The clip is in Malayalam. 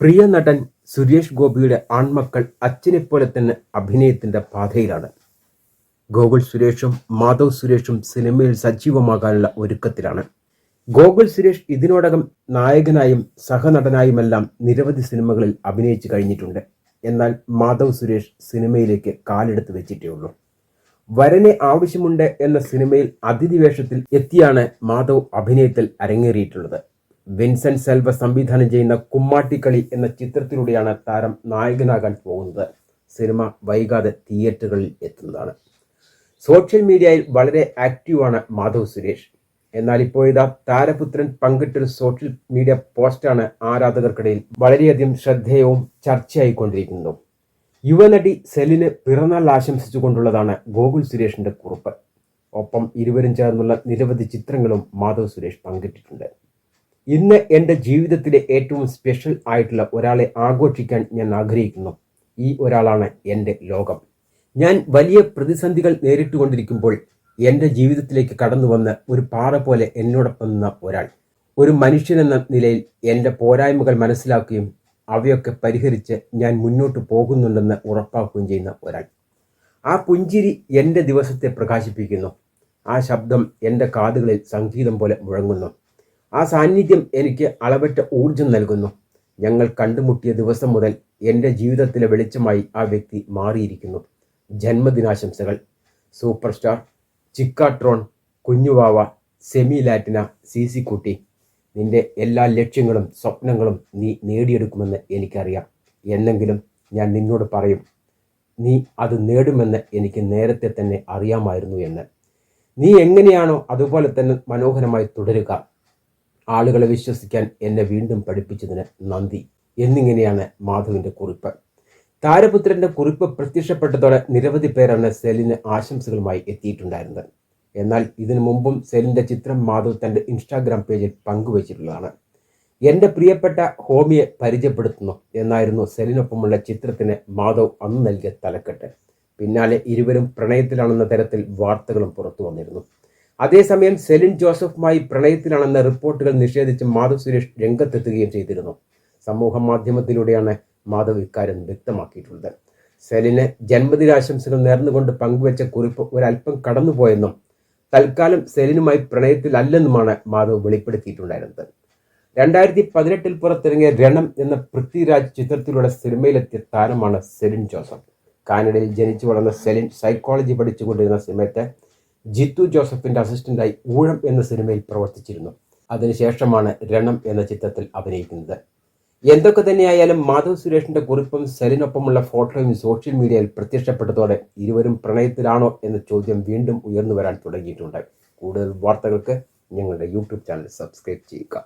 പ്രിയ നടൻ സുരേഷ് ഗോപിയുടെ ആൺമക്കൾ അച്ഛനെപ്പോലെ തന്നെ അഭിനയത്തിന്റെ പാതയിലാണ്. ഗോകുൽ സുരേഷും മാധവ് സുരേഷും സിനിമയിൽ സജീവമാകാനുള്ള ഒരുക്കത്തിലാണ്. ഗോകുൽ സുരേഷ് ഇതിനോടകം നായകനായും സഹനടനായുമെല്ലാം നിരവധി സിനിമകളിൽ അഭിനയിച്ചു കഴിഞ്ഞിട്ടുണ്ട്. എന്നാൽ മാധവ് സുരേഷ് സിനിമയിലേക്ക് കാലെടുത്ത് വെച്ചിട്ടേ ഉള്ളൂ. വരനെ ആവശ്യമുണ്ട് എന്ന സിനിമയിൽ അതിഥി വേഷത്തിൽ എത്തിയാണ് മാധവ് അഭിനയത്തിൽ അരങ്ങേറിയിട്ടുള്ളത്. വിൻസെന്റ് സെൽവ സംവിധാനം ചെയ്യുന്ന കുമ്മാട്ടിക്കളി എന്ന ചിത്രത്തിലൂടെയാണ് താരം നായകനാകാൻ പോകുന്നത്. സിനിമ വൈകാതെ തിയേറ്ററുകളിൽ എത്തുന്നതാണ്. സോഷ്യൽ മീഡിയയിൽ വളരെ ആക്റ്റീവാണ് മാധവ് സുരേഷ്. എന്നാൽ ഇപ്പോഴിതാ താരപുത്രൻ പങ്കിട്ടൊരു സോഷ്യൽ മീഡിയ പോസ്റ്റാണ് ആരാധകർക്കിടയിൽ വളരെയധികം ശ്രദ്ധേയവും ചർച്ചയായിക്കൊണ്ടിരിക്കുന്നത് യുവനടി സെലിന് പിറന്നാൾ ആശംസിച്ചുകൊണ്ടുള്ളതാണ് ഗോകുൽ സുരേഷിന്റെ കുറിപ്പ്. ഒപ്പം ഇരുവരും ചേർന്നുള്ള നിരവധി ചിത്രങ്ങളും മാധവ് സുരേഷ് പങ്കിട്ടിട്ടുണ്ട്. ഇന്ന് എന്റെ ജീവിതത്തിലെ ഏറ്റവും സ്പെഷ്യൽ ആയിട്ടുള്ള ഒരാളെ ആഘോഷിക്കാൻ ഞാൻ ആഗ്രഹിക്കുന്നു. ഈ ഒരാളാണ് എന്റെ ലോകം. ഞാൻ വലിയ പ്രതിസന്ധികൾ നേരിട്ടുകൊണ്ടിരിക്കുമ്പോൾ എന്റെ ജീവിതത്തിലേക്ക് കടന്നു വന്ന് ഒരു പാറ പോലെ എന്നോടൊപ്പം നിന്ന ഒരാൾ. ഒരു മനുഷ്യനെന്ന നിലയിൽ എന്റെ പോരായ്മകൾ മനസ്സിലാക്കുകയും അവയൊക്കെ പരിഹരിച്ച് ഞാൻ മുന്നോട്ട് പോകുന്നുണ്ടെന്ന് ഉറപ്പാക്കുകയും ചെയ്യുന്ന ഒരാൾ. ആ പുഞ്ചിരി എന്റെ ദിവസത്തെ പ്രകാശിപ്പിക്കുന്നു. ആ ശബ്ദം എന്റെ കാതുകളിൽ സംഗീതം പോലെ മുഴങ്ങുന്നു. ആ സാന്നിധ്യം എനിക്ക് അളവറ്റ ഊർജം നൽകുന്നു. ഞങ്ങൾ കണ്ടുമുട്ടിയ ദിവസം മുതൽ എന്റെ ജീവിതത്തിലെ വെളിച്ചമായി ആ വ്യക്തി മാറിയിരിക്കുന്നു. ജന്മദിനാശംസകൾ. സൂപ്പർ സ്റ്റാർ ചിക്കാട്രോൺ കുഞ്ഞുവാവ സെമി ലാറ്റിന സി സി കുട്ടി നിന്റെ എല്ലാ ലക്ഷ്യങ്ങളും സ്വപ്നങ്ങളും നീ നേടിയെടുക്കുമെന്ന് എനിക്കറിയാം. എന്നെങ്കിലും ഞാൻ നിന്നോട് പറയും നീ അത് നേടുമെന്ന് എനിക്ക് നേരത്തെ തന്നെ അറിയാമായിരുന്നു എന്ന്. നീ എങ്ങനെയാണോ അതുപോലെ തന്നെ മനോഹരമായി തുടരുക. ആളുകളെ വിശ്വസിക്കാൻ എന്നെ വീണ്ടും പഠിപ്പിച്ചതിന് നന്ദി. എന്നിങ്ങനെയാണ് മാധവിന്റെ കുറിപ്പ്. താരപുത്രന്റെ കുറിപ്പ് പ്രത്യക്ഷപ്പെട്ടതോടെ നിരവധി പേരാണ് സെലിന് ആശംസകളുമായി എത്തിയിട്ടുണ്ടായിരുന്നത്. എന്നാൽ ഇതിനു മുമ്പും സെലിന്റെ ചിത്രം മാധവ് തന്റെ ഇൻസ്റ്റാഗ്രാം പേജിൽ പങ്കുവച്ചിട്ടുള്ളതാണ്. എന്റെ പ്രിയപ്പെട്ട ഹോമിയെ പരിചയപ്പെടുത്തുന്നു എന്നായിരുന്നു സെലിനൊപ്പമുള്ള ചിത്രത്തിന് മാധവ് അന്ന് നൽകിയ തലക്കെട്ട്. പിന്നാലെ ഇരുവരും പ്രണയത്തിലാണെന്ന തരത്തിൽ വാർത്തകളും പുറത്തു വന്നിരുന്നു. അതേസമയം സെലിൻ ജോസഫുമായി പ്രണയത്തിലാണെന്ന റിപ്പോർട്ടുകൾ നിഷേധിച്ച് മാധവ് സുരേഷ് രംഗത്തെത്തുകയും ചെയ്തിരുന്നു. സമൂഹ മാധ്യമത്തിലൂടെയാണ് മാധവ് ഇക്കാര്യം വ്യക്തമാക്കിയിട്ടുള്ളത്. സെലിന് ജന്മദിനാശംസകൾ നേർന്നുകൊണ്ട് പങ്കുവച്ച കുറിപ്പ് ഒരല്പം കടന്നുപോയെന്നും തൽക്കാലം സെലിനുമായി പ്രണയത്തിലല്ലെന്നുമാണ് മാധവ് വെളിപ്പെടുത്തിയിട്ടുണ്ടായിരുന്നത്. രണ്ടായിരത്തി പതിനെട്ടിൽ പുറത്തിറങ്ങിയ രണം എന്ന പൃഥ്വിരാജ് ചിത്രത്തിലൂടെ സിനിമയിലെത്തിയ താരമാണ് സെലിൻ ജോസഫ്. കാനഡയിൽ ജനിച്ചു വളർന്ന സെലിൻ സൈക്കോളജി പഠിച്ചുകൊണ്ടിരുന്ന സമയത്ത് ജിത്തു ജോസഫിന്റെ അസിസ്റ്റന്റായി ഊഴം എന്ന സിനിമയിൽ പ്രവർത്തിച്ചിരുന്നു. അതിനുശേഷമാണ് രണം എന്ന ചിത്രത്തിൽ അഭിനയിക്കുന്നത്. എന്തൊക്കെ തന്നെയായാലും മാധവ് സുരേഷിന്റെ കുറിപ്പും സെലിനൊപ്പമുള്ള ഫോട്ടോയും സോഷ്യൽ മീഡിയയിൽ പ്രത്യക്ഷപ്പെട്ടതോടെ ഇരുവരും പ്രണയത്തിലാണോ എന്ന ചോദ്യം വീണ്ടും ഉയർന്നു വരാൻ തുടങ്ങിയിട്ടുണ്ട്. കൂടുതൽ വാർത്തകൾക്ക് ഞങ്ങളുടെ യൂട്യൂബ് ചാനൽ സബ്സ്ക്രൈബ് ചെയ്യുക.